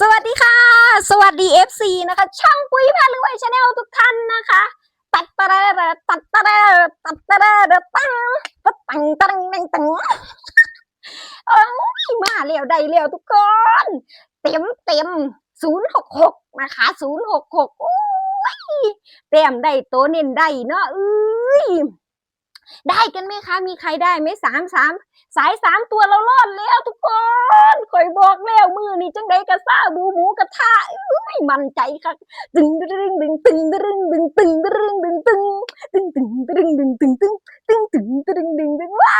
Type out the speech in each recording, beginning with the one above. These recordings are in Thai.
สวัสดีค่ะ สวัสดี FC นะคะ ช่องปุ้ยพารวยชาแนลทุกท่านนะคะ ตัดตะเรอตัดตะเรอตัดตะเรตังตัดตังตังตังตังเอ้ยมาเร็วได้เร็วทุกคน เต็มเต็มศูนย์หกหกนะคะศูนย์หกหกโอ้ยเต็มได้โตเน้นได้เนาะเอ้ย ได้กันไหมคะ มีใครได้ไหมสามสามสายสามตัวเรารอดแล้วทุกคนคอยบอกแล้วมือนี่จังไดกระซ่าบูหมูกระทะอุ้มันใจค่ะตึงดึงดึงตึงดึงดึงตึงดึงดึงตึงตึงตึงดึงดึงตึงตึงตึงตึงดึงดึงว้า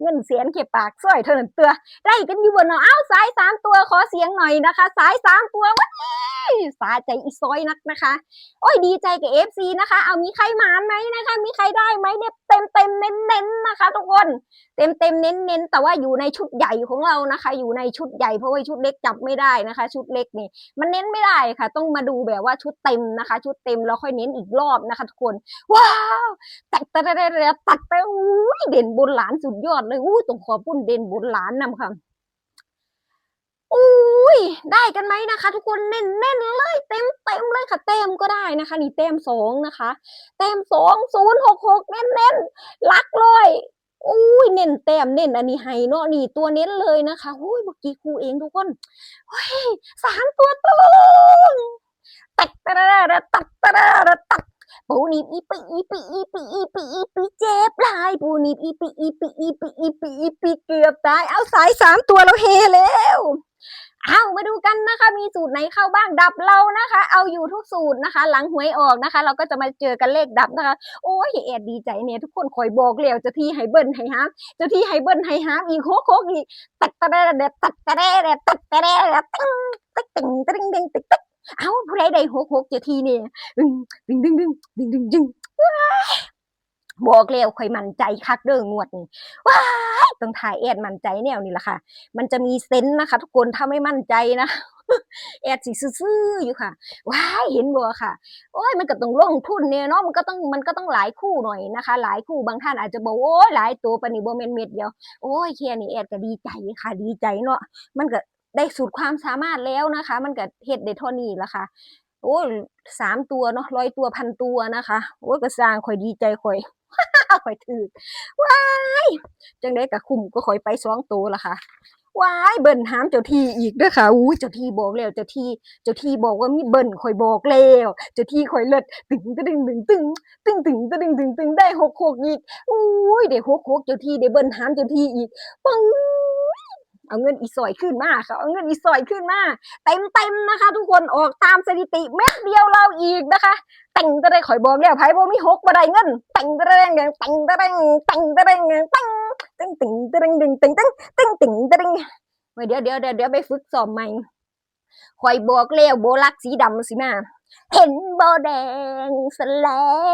เงินเสียนเก็บปากสร้อยเท่านั้นตัวได้กันอยู่บนเนาะอ้าวสายสามตัวขอเสียงหน่อยนะคะ สายสามตัวว้ายสาใจอีซอยนักนะคะ โอ้ยดีใจกับเอฟซีนะคะ เอามีใครหมานไหมนะคะ มีใครได้ไหมเนี่ยเต็มเต็มเน้นเน้นนะคะ ทุกคนเต็มเต็มเน้นเน้นแต่ว่าอยู่ในชุดใหญ่ของเรานะคะ อยู่ในชุดใหญ่เพราะว่าชุดเล็กจับไม่ได้นะคะ ชุดเล็กนี่มันเน้นไม่ได้ค่ะ ต้องมาดูแบบว่าชุดเต็มนะคะ ชุดเต็มแล้วค่อยเน้นอีกรอบนะคะ ทุกคน ว้าวตัดตัดตัดตัดตัดอุ้ยเด่นบนหลานสุดยอดเลยอุ้ยต้องขอบคุณเด่นบนหลานนำค่ะอุ้ยได้กันไหมนะคะ ทุกคนเน้นเน้นเลยเต็มเต็มเลยค่ะเต็มก็ได้นะคะ นี่เต็มสองนะคะเต็มสองศูนย์หกหกเน้นเน้นลักเลยอุ้ยเน้นแต้มเน้นอันนี้ให้เนาะนี่ตัวเน้นเลยนะคะอุ้ยเมื่อกี้ครูเองทุกคนเฮ้ยสามตัวตรงตัดตะระระตัดตะระระตัด ปูนิบอีปีอีปีอีปีอีปีอีปีเจ็บลายปูนิบอีปีอีปีอีปีอีปีอีปีเกือบตายเอาสายสามตัวเราเฮแล้วเอามาดูกันนะคะ มีสูตรไหนเข้าบ้างดับเรานะคะ เอาอยู่ทุกสูตรนะคะ หลังหวยออกนะคะ เราก็จะมาเจอกันเลขดับนะคะ โอ้ยแอดดีใจเนี่ยทุกคนคอยบอกแล้วเจะที่ให้เบิ้ลให้ฮาร์เจ้าที่ให้เบิ้ลให้ฮาร์อีกโคกโคกอีกตัดตะเร่เด็ดตัดตะเร่เด็ดตัดตะเร่เด็ดตึ้งตึ้งตึ้งตึ้งตึ้งตึ้งตึ้ง เอ้าผู้ใดได้หกหกเจ้าที่เนี่ยดึงดึงดึงดึงดึงดึงดึงว้ายบอกแล้วคอยมั่นใจคักเด้องวดนี่ว้ายต้องถ่ายแอดมั่นใจแนวนี้แหละค่ะ มันจะมีเซนส์นะคะ ทุกคนถ้าไม่มั่นใจนะแอดสิซื่อๆอยู่ค่ะ ว้ายเห็นบ่ค่ะ โอ้ยมันก็ต้องลงทุนเนี่ยเนาะ มันก็ต้องมันก็ต้องหลายคู่หน่อยนะคะ หลายคู่บางท่านอาจจะบอกโอ้ยหลายตัวปนนี้บ่แม่นเม็ดเดียว โอ้ยแค่นี้แอดก็ดีใจค่ะ ดีใจเนาะ มันก็ ได้สุดความสามารถแล้วนะคะ มันก็เฮ็ดได้เท่านี้ละค่ะโอ้สามตัวเนาะร้อยตัวพันตัวนะคะโอ้ก็สร้างข่อยดีใจข่อยข่อยถือว้ายจังได้กับคุ้มก็ข่อยไปสองตัวละค่ะว้ายเบิ่นหามเจ้าที่อีกด้อค่ะอู้ยเจ้าที่บอกแล้วเจ้าที่เจ้าที่บอกว่ามีเบิ่นขอยบอกแล้วเจ้าที่ข่อยเลิศตึงตึงตึงตึงตึงตึงตึงตึงตึงได้หกหกอีกอุ้ยได้หกหกเจ้าที่ได้เบิ่นหามเจ้าที่อีกปึ้ง เอาเงินอีสอยขึ้นมาค่ะเอาเงินอีสอยขึ้นมาเต็มเต็มๆนะคะ ทุกคนออกตามสถิติเม็ดเดียวเราอีกนะคะ แต่งจะได้ข่อยบอกแล้วไผบ่มีหกบ่ได้เงิน แต่งตะแรงแต่งตะแรงแต่งตะแรงแต่งตึงตึงตะแรงตึงตึงตึงตึงตึงตะแรงเดี๋ยวเดี๋ยวเดี๋ยวเดี๋ยวไปฝึกซ้อมใหม่ข่อยบอกแล้วโบลักสีดำสิมาเห็นโบแดงแสล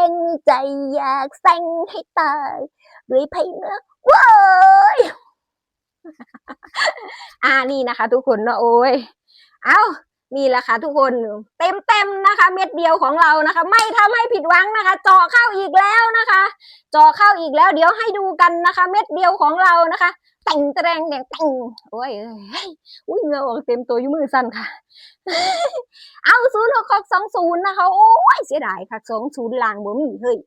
งใจอยากแซงให้ตายด้วยไพ่เนื้อว้าย อ่านี่นะคะ ทุกคนเนาะโอ้ย เอานี่แหละค่ะทุกคนเต็มเต็มนะคะ เม็ดเดียวของเรานะคะ ไม่ทำให้ผิดหวังนะคะเจาะเข้าอีกแล้วนะคะเจาะเข้าอีกแล้ว เดี๋ยวให้ดูกันนะคะ เม็ดเดียวของเรานะคะแต่งแตรงแดงแต่งโอ้ยอุ้ยเหงือออกเต็มตัวยู่มือสั่นค่ะ เอาศูนย์หกหกสองศูนย์นะคะโอ้ยเสียดายค่ะสองศูนย์ลางบ่มีเฮ้ย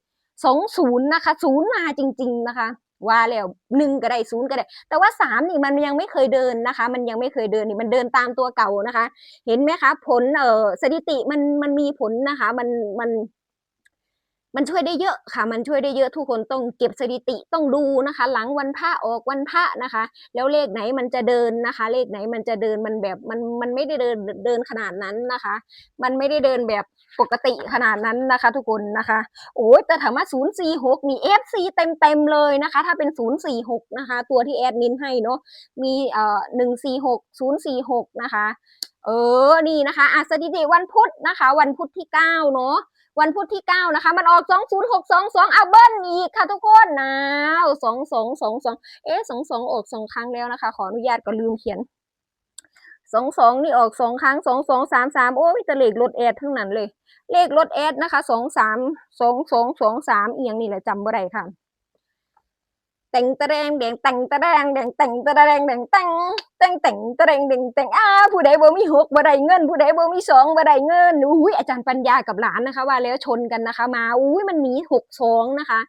สองศูนย์นะคะศูนย์มาจริง ๆนะคะ ว่าแล้วหนึ่งก็ได้ศูนย์ก็ได้ แต่ว่าสามนี่มันยังไม่เคยเดินนะคะ มันยังไม่เคยเดินนี่มันเดินตามตัวเก่านะคะ เห็นไหมคะ ผลเอ่อสถิติมันมันมีผลนะคะ มันมันมันช่วยได้เยอะค่ะ มันช่วยได้เยอะทุกคนต้องเก็บสถิติต้องดูนะคะ หลังวันพระออกวันพระนะคะ แล้วเลขไหนมันจะเดินนะคะ เลขไหนมันจะเดินมันแบบมันมันไม่ได้เดินเดินขนาดนั้นนะคะ มันไม่ได้เดินแบบ ปกติขนาดนั้นนะคะทุกคนนะคะ โอ้ยแต่ถามว่า 0 4 6นี่ FC เต็มเต็มเลยนะคะ ถ้าเป็น 0 4 6 นะคะ ตัวที่แอดมินให้เนาะมีเอ่อ1 4 6 0 4 6 นะคะ เออ นี่นะคะอะสถิติวันพุธนะคะ วันพุธที่ 9 เนาะวันพุธที่ 9 นะคะ มันออก 20622เอาเบิ้ลอีกค่ะทุกคนนาว2222 เอ๊ะ22 ออกสองครั้งแล้วนะคะ ขออนุญาตก็ลืมเขียน สองสองนี่ออกสองครั้งสองสองสามสามโอ้มีแต่เลขรถแอดทั้งนั้นเลย เลขรถแอดนะคะสองสามสองสองสองสามเอียงนี่แหละจำบ่ได้ค่ะ แต่งตะแดงแดงแต่งตะแดงแดงแต่งตะแดงแดงแต่งแต่งแต่งตะแดงแดงแต่งอ้าผู้ใดบ่มีหกบ่ได้เงิน ผู้ใดบ่มีสองบ่ได้เงินอุ้ยอาจารย์ปัญญากับหลานนะคะ ว่าแล้วชนกันนะคะ มาอุ้ยมันหนีหกสองนะคะ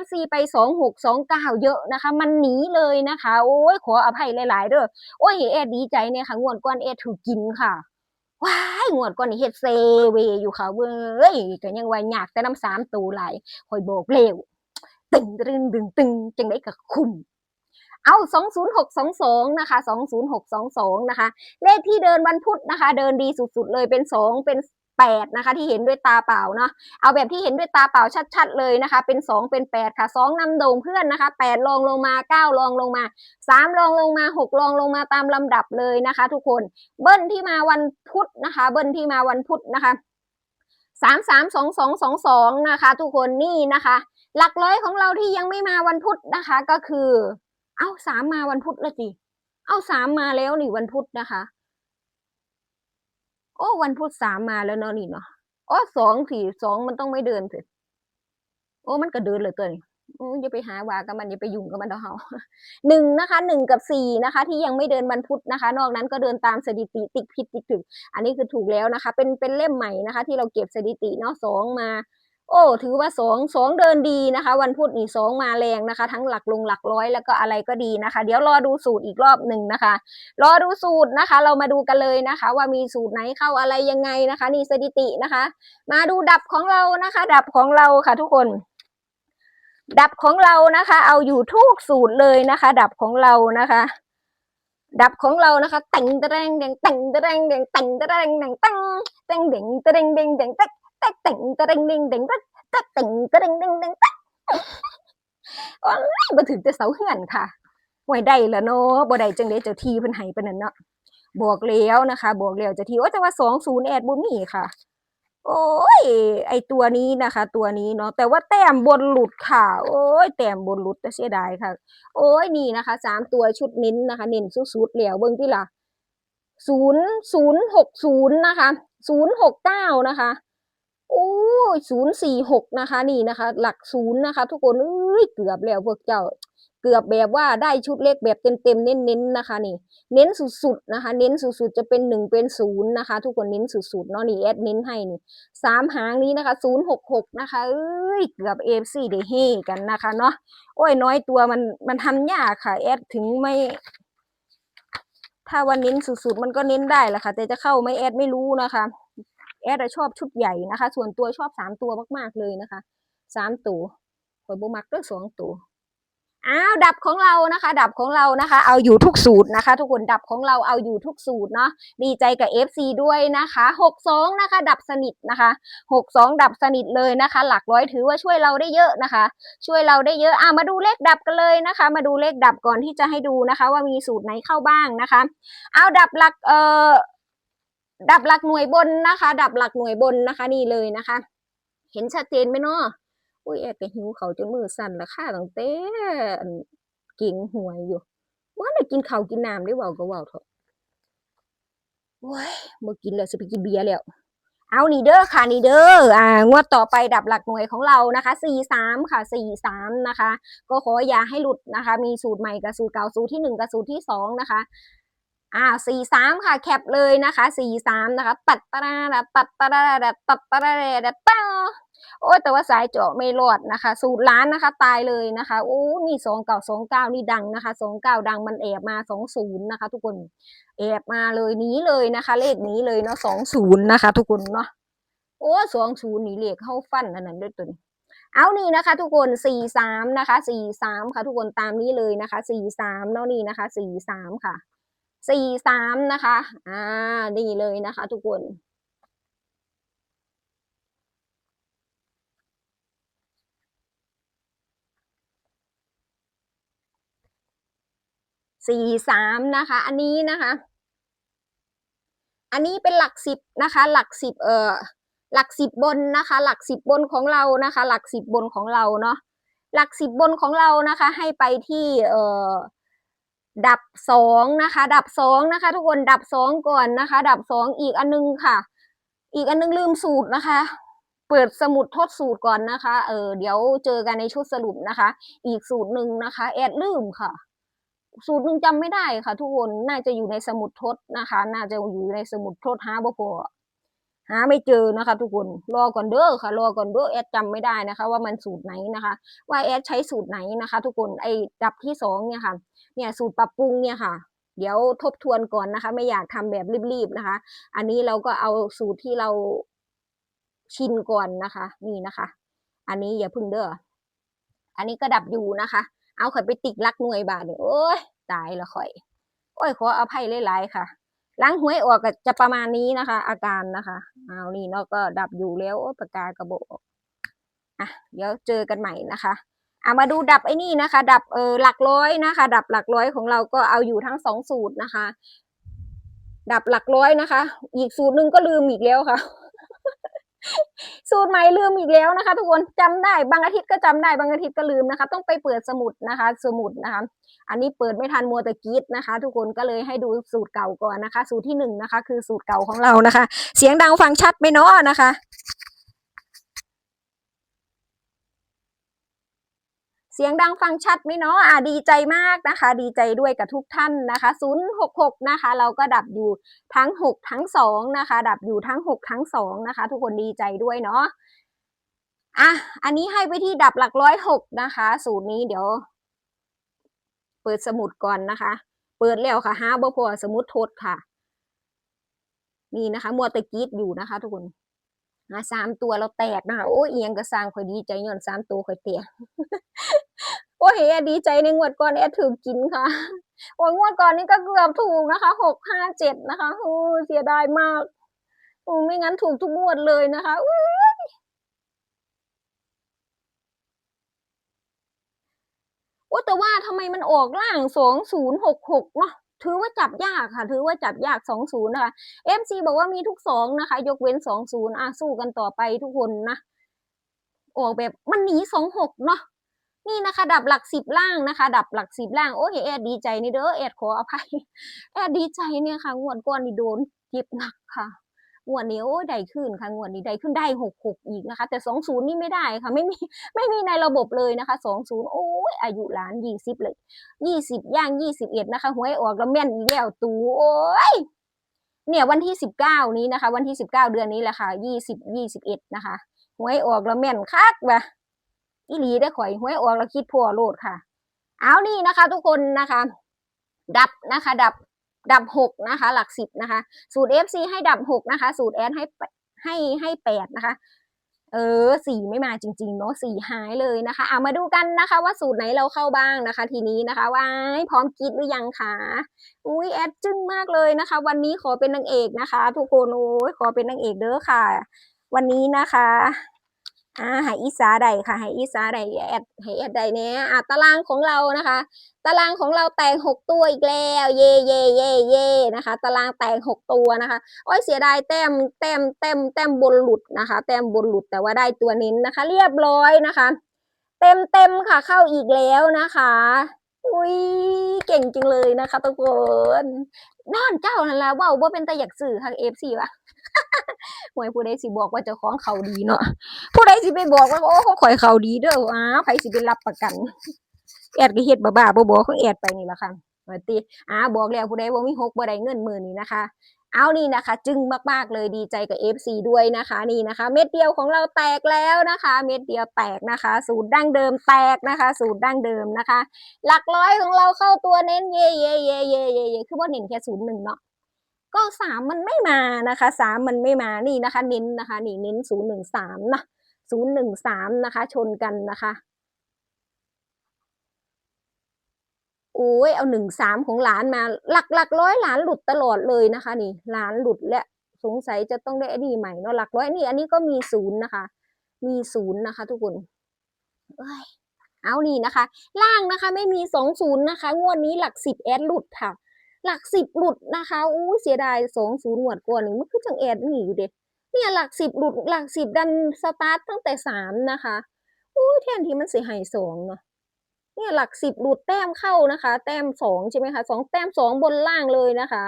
FC ไปสองหกสองเก้าเยอะนะคะ มันหนีเลยนะคะโอ้ยขออภัยหลายๆเด้อโอ้ยเอ็ดดีใจเนี่ยค่ะงวดก้อนเอ็ดถือกินค่ะว้ายงวดก้อนนี่เฮ็ดเซเวอยู่ค่ะเว้ยก็ยังว่าอยากแต่น้ำสามตูไหลคอยโบอกเร็ว ตึงตึงตึงตึงจังได้กับคุมเอาสองศูนย์หกสองสองนะคะสองศูนย์หกสองสองนะคะ เลขที่เดินวันพุธนะคะ เดินดีสุดๆเลยเป็นสองเป็นแปดนะคะ ที่เห็นด้วยตาเปล่าเนาะเอาแบบที่เห็นด้วยตาเปล่าชัดๆเลยนะคะ เป็นสองเป็นแปดค่ะสองนำโด่งเพื่อนนะคะแปดลองลงมาเก้าลองลงมาสามลองลงมาหกลองลงมาตามลำดับเลยนะคะ ทุกคนเบิ้ลที่มาวันพุธนะคะ เบิ้ลที่มาวันพุธนะคะสามสามสองสองสองสองนะคะ ทุกคนนี่นะคะ หลักร้อยของเราที่ยังไม่มาวันพุธนะคะ ก็คือ เอ้าสามมาวันพุธแล้วสิเอ้าสามมาแล้วนี่วันพุธนะคะ โอ้วันพุธสามมาแล้วเนาะนี่เนาะโอ้สองสี่สองมันต้องไม่เดินสิโอ้มันก็เดินเลยเกินโอ้อย่าไปหาว่ากับมันอย่าไปยุ่งกับมันเด้อเฮาหนึ่งนะคะหนึ่งกับสี่นะคะ ที่ยังไม่เดินวันพุธนะคะ นอกนั้นก็เดินตามสถิติติดผิดติดถึกอันนี้คือถูกแล้วนะคะ เป็นเป็นเล่มใหม่นะคะ ที่เราเก็บสถิติเนาะสองมา โอ้ถือว่าสองสองเดินดีนะคะ วันพุธนี่สองมาแรงนะคะ ทั้งหลักลงหลักร้อยแล้วก็อะไรก็ดีนะคะ เดี๋ยวรอดูสูตรอีกรอบหนึ่งนะคะ รอดูสูตรนะคะ เรามาดูกันเลยนะคะ ว่ามีสูตรไหนเข้าอะไรยังไงนะคะ นี่สถิตินะคะ มาดูดับของเรานะคะ ดับของเราค่ะทุกคน ดับของเรานะคะ เอาอยู่ทุกสูตรเลยนะคะ ดับของเรานะคะดับของเรานะคะแต่งตะแดงแดงแต่งตะแดงแดงแต่งตะแดงแดงตั้งแต่งเด้งตะแดงแดงแดง ตกตักแต่งตะแดงแดงแดงตักตักแต่งตะแดงแดงแดงตักโอ้ยมาถึงจะเสาเหือนค่ะหวยได้ล้วเนาะบ่ได้จังได๋เจ้าที่เพิ่นให้ปานนั้นเนาะบอกแล้วนะคะบอกแล้วเจ้าที่ว่าแต่ว่า20แอดบ่มีค่ะ โอ้ย ไอตัวนี้นะคะ ตัวนี้เนาะแต่ว่าแต้มบนหลุดค่ะ โอ้ยแต้มบนหลุดแต่เสียดายค่ะ โอ้ยนี่นะคะสามตัวชุดเน้นนะคะ เน้นสุดๆแล้วเบิ่งที่ล่ะศูนย์ศูนย์หกศูนย์นะคะศูนย์หกเก้านะคะ โอ้ยศูนย์สี่หกนะคะ นี่นะคะ หลักศูนย์นะคะ ทุกคนเอ้ยเกือบแล้วพวกเจ้า เกือบแบบว่าได้ชุดเล็กแบบเต็มๆเน้นๆนะคะ นี่ เน้นสุดๆนะคะ เน้นสุดๆจะเป็นหนึ่งเป็นศูนย์นะคะ ทุกคนเน้นสุดๆเนาะนี่แอดเน้นให้นี่สามหางนี้นะคะศูนย์หกหกนะคะเอ้ยเกือบเอฟซีได้เฮกันนะคะเนาะโอ้ยน้อยตัวมันมันทำยากค่ะแอดถึงไม่ถ้าวันเน้นสุดๆมันก็เน้นได้แหละค่ะ แต่จะเข้าไม่แอดไม่รู้นะคะ แอดชอบชุดใหญ่นะคะ ส่วนตัวชอบสามตัวมากๆเลยนะคะสามตัวข่อยบ่มักเด้อสองตัวอ้าวดับของเรานะคะ ดับของเรานะคะ เอาอยู่ทุกสูตรนะคะ ทุกคนดับของเราเอาอยู่ทุกสูตรเนาะดีใจกับ FC ด้วยนะคะหกสองนะคะ ดับสนิทนะคะหกสองดับสนิทเลยนะคะ หลักร้อยถือว่าช่วยเราได้เยอะนะคะ ช่วยเราได้เยอะอะมาดูเลขดับกันเลยนะคะ มาดูเลขดับก่อนที่จะให้ดูนะคะ ว่ามีสูตรไหนเข้าบ้างนะคะ เอาดับหลักเอ่อ ดับหลักหน่วยบนนะคะ ดับหลักหน่วยบนนะคะ นี่เลยนะคะ เห็นชัดเจนไหมเนาะอุ้ยแอบไปหิวเขาจนมือสั่นละค่ะตั้งแต่อันกิ่งหวยอยู่ว่าได้กินข้าวกินน้ำได้เว้าก็เว้าเถอะโอ้ยบ่อกินแล้วสิไปกินเบียร์แล้ว เอานี่เด้อค่ะนี่เด้ออ่างวดต่อไปดับหลักหน่วยของเรานะคะ43ค่ะ43นะคะ ก็ขออย่าให้หลุดนะคะ มีสูตรใหม่กับสูตรเก่าสูตรที่หนึ่งกับสูตรที่สองนะคะ อ่าสี่สามค่ะแคปเลยนะคะสี่สามนะคะปัดตระดะปัดตระดะปัดตะระดะปังโอ้แต่ว่าสายเจาะไม่รอดนะคะ สูตรล้านนะคะ ตายเลยนะคะโอ้นี่สองเก่าสองเก้านี่ดังนะคะสองเก้าดังมันแอบมาสองศูนย์นะคะ ทุกคนแอบมาเลยนี้เลยนะคะ เลขนี้เลยเนาะสองศูนย์นะคะ ทุกคนเนาะโอ้สองศูนย์นี่เลขเข้าฟันอันนั้นด้วยตัวนี้เอานี่นะคะ ทุกคนสี่สามนะคะสี่สามค่ะ ทุกคนตามนี้เลยนะคะสี่สามเนาะนี่นะคะสี่สามค่ะ สี่สามนะคะ อ่านี่เลยนะคะ ทุกคน สี่สามนะคะ อันนี้นะคะ อันนี้เป็นหลักสิบนะคะ หลักสิบเอ่อ หลักสิบบนนะคะ หลักสิบบนของเรานะคะ หลักสิบบนของเราเนาะ หลักสิบบนของเรานะคะ ให้ไปที่ เอ่อ ดับสองนะคะ ดับสองนะคะ ทุกคนดับสองก่อนนะคะ ดับสองอีกอันนึงค่ะ อีกอันนึงลืมสูตรนะคะ เปิดสมุดทดสูตรก่อนนะคะ เออเดี๋ยวเจอกันในชุดสรุปนะคะ อีกสูตรหนึ่งนะคะแอดลืมค่ะ สูตรหนึ่งจำไม่ได้ค่ะ ทุกคนน่าจะอยู่ในสมุดทดนะคะ น่าจะอยู่ในสมุดทดหาบ่พอ หาไม่เจอนะคะ ทุกคนรอก่อนเด้อค่ะรอก่อนเด้อแอดจำไม่ได้นะคะ ว่ามันสูตรไหนนะคะ ว่าแอดใช้สูตรไหนนะคะ ทุกคนไอ้ดับที่สองเนี่ยค่ะเนี่ยสูตรปรับปรุงเนี่ยค่ะเดี๋ยวทบทวนก่อนนะคะ ไม่อยากทำแบบรีบๆนะคะ อันนี้เราก็เอาสูตรที่เราชินก่อนนะคะ นี่นะคะ อันนี้อย่าพึ่งเด้ออันนี้ก็ดับอยู่นะคะ เอาข่อยไปติกลักหน่วยบาทเนี่ยโอ้ยตายละข่อย โอ้ยขออภัยหลายๆค่ะ ล้างหวยออกก็จะประมาณนี้นะคะ อาการนะคะเอานี่เนาะก็ดับอยู่แล้วปากกากระโบกอะเดี๋ยวเจอกันใหม่นะคะเอามาดูดับไอ้นี่นะคะ ดับเออหลักร้อยนะคะ ดับหลักร้อยของเราก็เอาอยู่ทั้งสองสูตรนะคะ ดับหลักร้อยนะคะ อีกสูตรหนึ่งก็ลืมอีกแล้วค่ะ สูตรใหม่ลืมอีกแล้วนะคะ ทุกคนจำได้บางอาทิตย์ก็จำได้บางอาทิตย์ก็ลืมนะคะ ต้องไปเปิดสมุดนะคะ สมุดนะคะ อันนี้เปิดไม่ทันมัวแต่กีดนะคะ ทุกคนก็เลยให้ดูสูตรเก่าก่อนนะคะ สูตรที่หนึ่งนะคะ คือสูตรเก่าของเรานะคะ เสียงดังฟังชัดไหมเนาะนะคะ เสียงดังฟังชัดไหมเนาะอ่าดีใจมากนะคะ ดีใจด้วยกับทุกท่านนะคะ 066 นะคะ เราก็ดับอยู่ทั้ง 6 ทั้ง 2 นะคะ ดับอยู่ทั้ง 6 ทั้ง 2 นะคะ ทุกคนดีใจด้วยเนาะอะอันนี้ให้ไปที่ดับหลักร้อยหกนะคะ สูตรนี้เดี๋ยว เปิดสมุดก่อนนะคะ เปิดแล้วค่ะห้าบ่พอสมุดทดค่ะ นี่นะคะมัวตะกีดอยู่นะคะ ทุกคน อะสามตัวเราแตกนะคะโอ้เอียงกระสร้างข่อยดีใจย้อนสามตัวข่อยเตียโอ้ยแอดดีใจในงวดก่อนแอถือกินค่ะโอ้ยงวดก่อนนี่ก็เกือบถูกนะคะหกห้าเจ็ดนะคะโอ้เสียดายมากโอ้ไม่งั้นถูกทุกงวดเลยนะคะอุ๊ยโอ้แต่ว่าทำไมมันออกล่างสองศูนย์หกหกเนาะ ถือว่าจับยากค่ะ ถือว่าจับยากสองศูนย์นะคะเอฟซีบอกว่ามีทุกสองนะคะ ยกเว้นสองศูนย์อะสู้กันต่อไปทุกคนนะออกแบบมันหนีสองหกเนาะนี่นะคะ ดับหลักสิบล่างนะคะ ดับหลักสิบล่างโอ้ยแอดดีใจนี่เด้อแอดขออภัยแอดดีใจเนี่ยค่ะงวดก่อนนี่โดนเจ็บหนักค่ะ งวดนี้โอ้ได้ขึ้นค่ะงวดนี้ได้ขึ้นได้หกหกอีกนะคะ แต่สองศูนย์นี่ไม่ได้ค่ะไม่มีไม่มีในระบบเลยนะคะสองศูนย์โอ้ยอายุหลานยี่สิบเลยยี่สิบย่างยี่สิบเอ็ดนะคะหวยออกแล้วแม่นอีกแล้วตูโอ้ยเนี่ยวันที่สิบเก้านี้นะคะ วันที่สิบเก้าเดือนนี้แหละค่ะยี่สิบยี่สิบเอ็ดนะคะหวยออกแล้วแม่นคักว่ะอีหลีได้ข่อยหวยออกแล้วคิดพัวโลดค่ะ เอานี่นะคะ ทุกคนนะคะ ดับนะคะ ดับ ดับหกนะคะ หลักสิบนะคะ สูตร FC ให้ดับหกนะคะ สูตรแอนให้ให้ให้แปดนะคะ เออสี่ไม่มาจริงๆเนาะสี่หายเลยนะคะเอามาดูกันนะคะ ว่าสูตรไหนเราเข้าบ้างนะคะ ทีนี้นะคะว้ายพร้อมกิดหรือยังคะอุ้ยแอดจึ้งมากเลยนะคะ วันนี้ขอเป็นนางเอกนะคะ ทุกคนโอ้ยขอเป็นนางเอกเด้อค่ะ วันนี้นะคะ อ่าให้อีสาใดค่ะให้อีสาใดแอดให้แอดใดเนี้ยอะตารางของเรานะคะ ตารางของเราแตกหกตัวอีกแล้ว เย่เย่เย่เย่นะคะ ตารางแตกหกตัวนะคะโอ้ยเสียดายแต้มแต้มแต้มแต้มบนหลุดนะคะ แต้มบนหลุดแต่ว่าได้ตัวเน้นนะคะ เรียบร้อยนะคะ เต็มเต็มค่ะเข้าอีกแล้วนะคะอุ้ยเก่งจริงเลยนะคะทุกคนนอนเจ้านั่นแหละว้าวว่าเป็นตาอยากสื่อทางเอฟซีวะ หวยผู้ใดสิบอกว่าเจ้าของเขาดีเนาะผู้ใดสิไปบอกว่าโอ้ของข่อยเขาดีเด้ออ้าไผสิไปรับประกัน แอดก็เฮ็ดบ้าๆบ่ๆของแอดไปนี่ละค่ะว่าติอ่าบอกแล้วผู้ใดบ่มีหกบ่ได้เงินหมื่นนี่นะคะ เอานี่นะคะ จึงมากๆเลยดีใจกับ FC ด้วยนะคะนี่นะคะ เม็ดเดียวของเราแตกแล้วนะคะ เม็ดเดียวแตกนะคะ สูตรดั้งเดิมแตกนะคะ สูตรดั้งเดิมนะคะ หลักร้อยของเราเข้าตัวเน้นเย่เย่เย่เย่เย่เย่คือว่าเน้นแค่ศูนย์หนึ่งเนาะ ก็สามมันไม่มานะคะสามมันไม่มานี่นะคะเน้นนะคะ นี่เน้นศูนย์หนึ่งสามนะศูนย์หนึ่งสามนะคะ ชนกันนะคะโอ้ยเอาหนึ่งสามของหลานมาหลักหลักร้อยหลานหลุดตลอดเลยนะคะ นี่หลานหลุดและสงสัยจะต้องได้ไอ้นี่ใหม่เนาะหลักร้อยนี่ อันนี้ก็มีศูนย์นะคะ มีศูนย์นะคะ ทุกคนเอ้ยเอานี่นะคะ ล่างนะคะ ไม่มีสองศูนย์นะคะ งวดนี้หลักสิบแอดหลุดค่ะ หลักสิบหลุดนะคะอู้เสียดายสองศูนย์งวดก่อนนี่งมันคือจังแอดหนีอยู่เด็เนี่ยหลักสิบหลุดหลักสิบดันสตาร์ทตั้งแต่สามนะคะอู้แทนที่มันเสียหายสองเนาะเนี่ยหลักสิบหลุดแต้มเข้านะคะ แต้มสองใช่ไหมคะสองแต้มสองบนล่างเลยนะคะ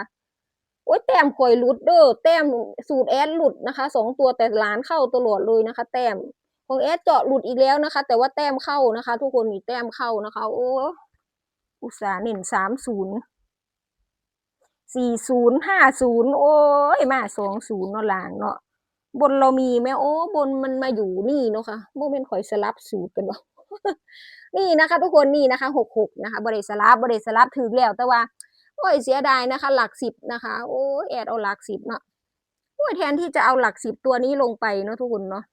โอ้ยแต้มข่อยหลุดเด้อแต้มสูตรแอดหลุดนะคะสองตัวแต่หลานเข้าตลอดเลยนะคะ แต้มของแอดเจาะหลุดอีกแล้วนะคะ แต่ว่าแต้มเข้านะคะ ทุกคนมีแต้มเข้านะคะ โอ้อุตสาห์เน้นสามศูนย์ สี่ศูนย์ห้าศูนย์โอ้ยมาสองศูนย์เนาะหลางเนาะบนเรามีไหมโอ้บนมันมาอยู่นี่เนาะค่ะโมเมนต์ข่อยสลับสูตรกันบ่นี่นะคะ ทุกคนนี่นะคะหกหกนะคะบริสลับบริสลับถือแล้วแต่ว่า โอ้ยเสียดายนะคะ หลักสิบนะคะ โอ้ยแอดเอาหลักสิบเนาะโอ้ยแทนที่จะเอาหลักสิบตัวนี้ลงไปเนาะทุกคนเนาะ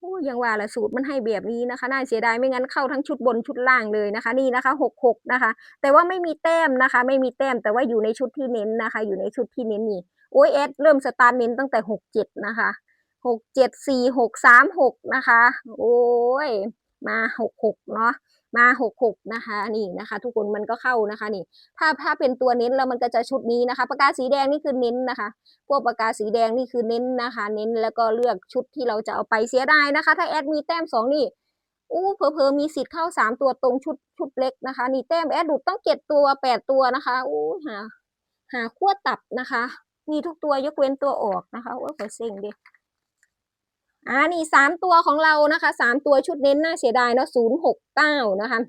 โอ้ยังว่าละสูตรมันให้แบบนี้นะคะ น่าเสียดายไม่งั้นเข้าทั้งชุดบนชุดล่างเลยนะคะ นี่นะคะหกหกนะคะ แต่ว่าไม่มีแต้มนะคะ ไม่มีแต้มแต่ว่าอยู่ในชุดที่เน้นนะคะ อยู่ในชุดที่เน้นนี่โอ้ยเอสเริ่มสตาร์ทเน้นตั้งแต่หกเจ็ดนะคะหกเจ็ดสี่หกสามหกนะคะ โอ้ยมาหกหกเนาะ มาหกหกนะคะนี่นะคะ ทุกคนมันก็เข้านะคะนี่ ถ้าถ้าเป็นตัวเน้นแล้วมันก็จะชุดนี้นะคะปากกาสีแดงนี่คือเน้นนะคะ พวกปากกาสีแดงนี่คือเน้นนะคะ เน้นแล้วก็เลือกชุดที่เราจะเอาไปเสียดายนะคะ ถ้าแอดมีแต้มสองนี่อู้เพอเพอมีสิทธิ์เข้าสามตัวตรงชุดชุดเล็กนะคะ นี่แต้มแอดดูดต้องเจ็ดตัวแปดตัวนะคะอู้หาหาขั้วตับนะคะ มีทุกตัวยกเว้นตัวออกนะคะโอ้ยขอเซ็งดิ อ่านี่สามตัวของเรานะคะสามตัวชุดเน้นน่าเสียดายเนาะศูนย์หกเก้านะคะ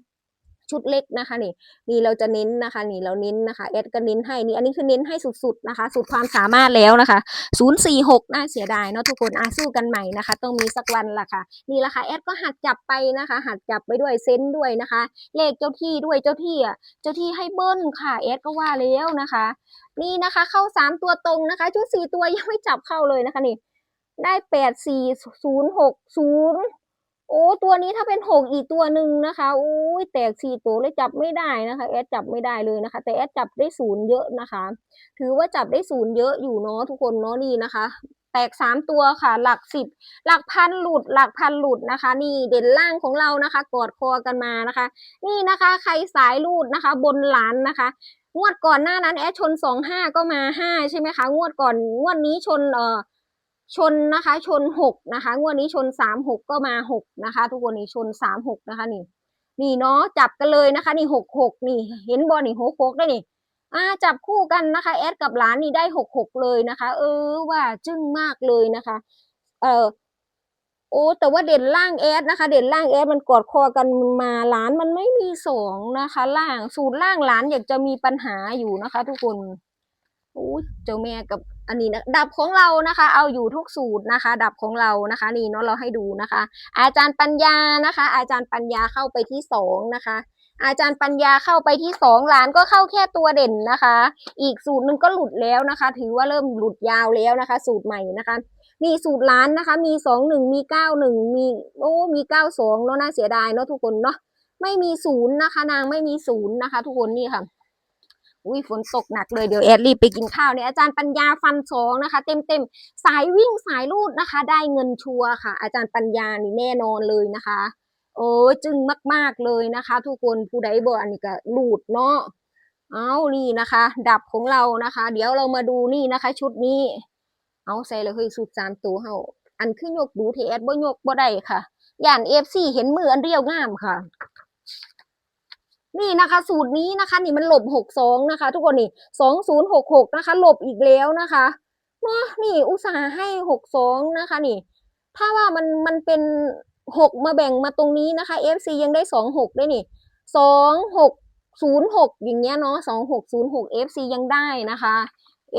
ชุดเล็กนะคะนี่นี่เราจะเน้นนะคะนี่เราเน้นนะคะแอดก็เน้นให้นี่อันนี้คือเน้นให้สุดๆนะคะ สุดความสามารถแล้วนะคะศูนย์สี่หกน่าเสียดายเนาะทุกคนอาสู้กันใหม่นะคะ ต้องมีสักวันละค่ะนี่ละค่ะแอดก็หัดจับไปนะคะ หัดจับไปด้วยเซนด้วยนะคะ เลขเจ้าที่ด้วยเจ้าที่อะเจ้าที่ให้เบิ้ลค่ะแอดก็ว่าแล้วนะคะ นี่นะคะเข้าสามตัวตรงนะคะ ชุดสี่ตัวยังไม่จับเข้าเลยนะคะนี่ ได้แปดสี่ศูนย์หกศูนย์โอ้ตัวนี้ถ้าเป็นหกอีกตัวหนึ่งนะคะอุ้ยแตกสี่ตัวเลยจับไม่ได้นะคะแอดจับไม่ได้เลยนะคะ แต่แอดจับได้ศูนย์เยอะนะคะ ถือว่าจับได้ศูนย์เยอะอยู่เนาะทุกคนเนาะนี่นะคะ แตกสามตัวค่ะ หลักสิบหลักพันหลุดหลักพันหลุดนะคะ นี่เด่นล่างของเรานะคะ กอดคอกันมานะคะ นี่นะคะ ใครสายรูดนะคะ บนหลานนะคะงวดก่อนหน้านั้นแอดชนสองห้าก็มาห้าใช่ไหมคะ งวดก่อนงวดนี้ชนเอ่อ ชนนะคะชนหกนะคะงวดนี้ชนสามหกก็มาหกนะคะ ทุกคนนี่ชนสามหกนะคะนี่ นี่เนาะจับกันเลยนะคะ นี่หกหกนี่ เห็นบอลนี่หกหกได้นี่อ่าจับคู่กันนะคะแอดกับหลานนี่ได้หกหกเลยนะคะ เออว่าจึ้งมากเลยนะคะ เออโอ้แต่ว่าเด่นล่างแอดนะคะ เด่นล่างแอดมันกอดคอกันมาหลานมันไม่มีสองนะคะ ล่างสูตรล่างหลานอยากจะมีปัญหาอยู่นะคะ ทุกคนโอ้เจ้าแม่กับ อันนี้นะดับของเรานะคะ เอาอยู่ทุกสูตรนะคะ ดับของเรานะคะ นี่เนาะเราให้ดูนะคะ อาจารย์ปัญญานะคะ อาจารย์ปัญญาเข้าไปที่สองนะคะอาจารย์ปัญญาเข้าไปที่สองหลานก็เข้าแค่ตัวเด่นนะคะ อีกสูตรหนึ่งก็หลุดแล้วนะคะ ถือว่าเริ่มหลุดยาวแล้วนะคะ สูตรใหม่นะคะ มีสูตรล้านนะคะ มีสองหนึ่งมีเก้าหนึ่งมีโอ้มีเก้าสองเนาะน่าเสียดายเนาะทุกคนเนาะไม่มีศูนย์นะคะ นางไม่มีศูนย์นะคะ ทุกคนนี่ค่ะ อุ้ยฝนตกหนักเลยเดี๋ยวแอดรีบไปกินข้าวเนี่ยอาจารย์ปัญญาฟันสองนะคะ เต็มเต็มๆสายวิ่งสายลูดนะคะ ได้เงินชัวร์ค่ะ อาจารย์ปัญญานี่แน่นอนเลยนะคะ โอ้ยจึงมาก ๆเลยนะคะ ทุกคนผู้ใดบอกอันนี้ก็ลูดเนาะเอานี่นะคะ ดับของเรานะคะ เดี๋ยวเรามาดูนี่นะคะ ชุดนี้ เอาใส่เลยเฮ้ยสุดสามตัวเฮาอันขึ้นยกดูเทแอดบ่ยกบ่ได้ค่ะย่านเอฟซีเห็นมืออันเรียวงามค่ะ นี่นะคะ สูตรนี้นะคะ นี่มันหลบหกสองนะคะ ทุกคนนี่สองศูนย์หกหกนะคะหลบอีกแล้วนะคะเนาะนี่อุตส่าห์ให้หกสองนะคะ นี่ ถ้าว่ามันมันเป็นหกมาแบ่งมาตรงนี้นะคะ FC ยังได้สองหกได้นี่สองหกศูนย์หกอย่างเงี้ยเนาะสองหกศูนย์หก FC ยังได้นะคะ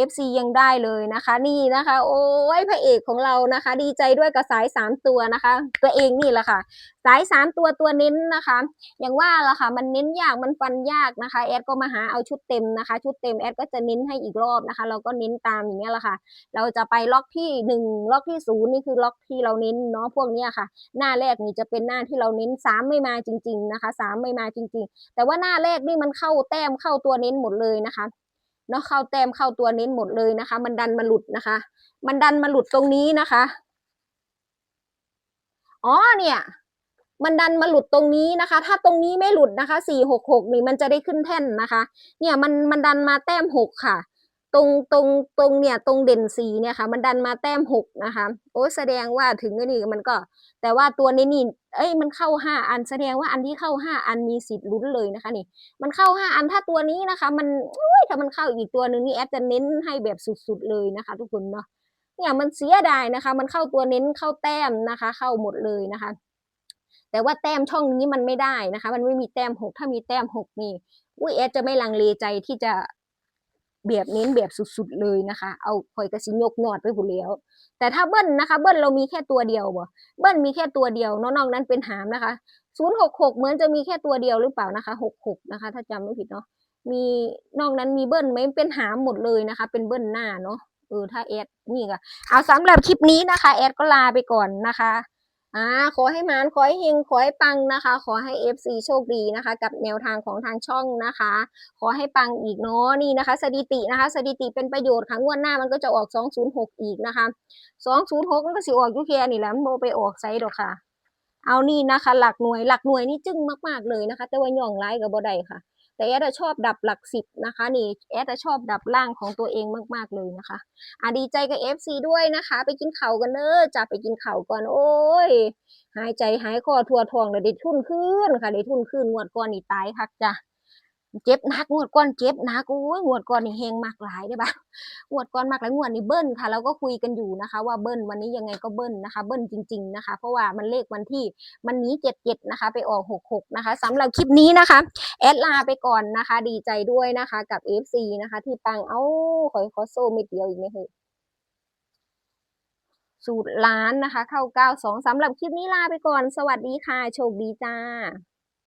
FC ยังได้เลยนะคะนี่นะคะ โอ้ยพระเอกของเรานะคะ ดีใจด้วยกับสายสามตัวนะคะ ตัวเองนี่แหละค่ะ สายสามตัวตัวเน้นนะคะ อย่างว่าละค่ะมันเน้นยากมันฟันยากนะคะแอดก็มาหาเอาชุดเต็มนะคะ ชุดเต็มแอดก็จะเน้นให้อีกรอบนะคะ เราก็เน้นตามอย่างเงี้ยแหละค่ะ เราจะไปล็อกที่หนึ่งล็อกที่ศูนย์นี่คือล็อกที่เราเน้นเนาะพวกเนี้ยค่ะ หน้าแรกนี่จะเป็นหน้าที่เราเน้นสามไม่มาจริง ๆนะคะสามไม่มาจริง ๆ แต่ว่าหน้าแรกนี่มันเข้าแต้มเข้าตัวเน้นหมดเลยนะคะ เนาะเข้าแต้มเข้าตัวเน้นหมดเลยนะคะ มันดันมาหลุดนะคะ มันดันมาหลุดตรงนี้นะคะอ๋อเนี่ย มันดันมาหลุดตรงนี้นะคะ ถ้าตรงนี้ไม่หลุดนะคะสี่หกหกนี่มันจะได้ขึ้นแท่นนะคะ เนี่ยมันมันดันมาแต้มหกค่ะ ตรงตรงตรงเนี่ยตรงเด่นสีเนี่ยค่ะ มันดันมาแต้มหกนะคะ โอ้แสดงว่าถึงนี่มันก็ แต่ว่าตัวนี้นี่เอ้ยมันเข้าห้าอันแสดงว่าอันที่เข้าห้าอันมีสิทธิ์ลุ้นเลยนะคะนี่ มันเข้าห้าอันถ้าตัวนี้นะคะ มันอุ้ยถ้ามันเข้าอีกตัวหนึ่งนี่แอดจะเน้นให้แบบสุดๆเลยนะคะ ทุกคนเนาะเนี่ยมันเสียดายนะคะ มันเข้าตัวเน้นเข้าแต้มนะคะ เข้าหมดเลยนะคะ แต่ว่าแต้มช่องนี้มันไม่ได้นะคะ มันไม่มีแต้มหกถ้ามีแต้มหกนี่อุ้ยแอดจะไม่ลังเลใจที่จะ แบบเน้นแบบสุดๆเลยนะคะ เอาคอยกระสิยกยอดไปผู้แล้ว แต่ถ้าเบิ้ลนะคะ เบิ้ลเรามีแค่ตัวเดียวบ่ เบิ้ลมีแค่ตัวเดียวนอกนั้นเป็นหามนะคะศูนย์หกหกเหมือนจะมีแค่ตัวเดียวหรือเปล่านะคะหกหกนะคะ ถ้าจำไม่ผิดเนาะ มีนอกนั้นมีเบิ้ลไหมเป็นหามหมดเลยนะคะ เป็นเบิ้ลหน้าเนาะ เออถ้าแอดนี่ก็เอาสำหรับคลิปนี้นะคะแอดก็ลาไปก่อนนะคะ อ่าขอให้มานขอให้เฮงขอให้ปังนะคะ ขอให้ FC โชคดีนะคะ กับแนวทางของทางช่องนะคะ ขอให้ปังอีกเนาะนี่นะคะ สถิตินะคะ สถิติเป็นประโยชน์ค่ะงวดหน้ามันก็จะออก 206 อีกนะคะ 206 มันก็สิออกยุแค่นี่แหละโบไปออกไซด์ดอกค่ะ เอานี่นะคะ หลักหน่วยหลักหน่วยนี่จึ้งมากๆเลยนะคะ แต่ว่าย่องไล่กับบ่ได้ค่ะ แต่แอดชอบดับหลักสิบนะคะนี่แอดชอบดับล่างของตัวเองมากๆเลยนะคะอะดีใจกับ FC ด้วยนะคะ ไปกินเข่ากันเน้อจะไปกินเข่าก่อนโอ้ยหายใจหายคอทัวท้องเลยได้ทุนขึ้นค่ะได้ทุนขึ้นงวดก่อนนี่ตายคักจ้ะ เจ็บหนักงวดก่อนเจ็บหนักโอ้ยงวดก่อนนี่เฮงมากหลายได้อบ่ะงวดก่อนมากหลายงวดนี่เบิ้ลค่ะเราก็คุยกันอยู่นะคะ ว่าเบิ้ลวันนี้ยังไงก็เบิ้ลนะคะ เบิ้ลจริง ๆนะคะ เพราะว่ามันเลขวันที่มันหนี้เจ็ดเจ็ดนะคะ ไปออกหกหกนะคะสำหรับคลิปนี้นะคะแอดลาไปก่อนนะคะ ดีใจด้วยนะคะ กับ FC นะคะ ที่ปังเอ้าขอขอโซ่ไม่เดียวอีกไหมเฮ้ยสูตรล้านนะคะ เข้า92สำหรับคลิปนี้ลาไปก่อน สวัสดีค่ะ โชคดีจ้า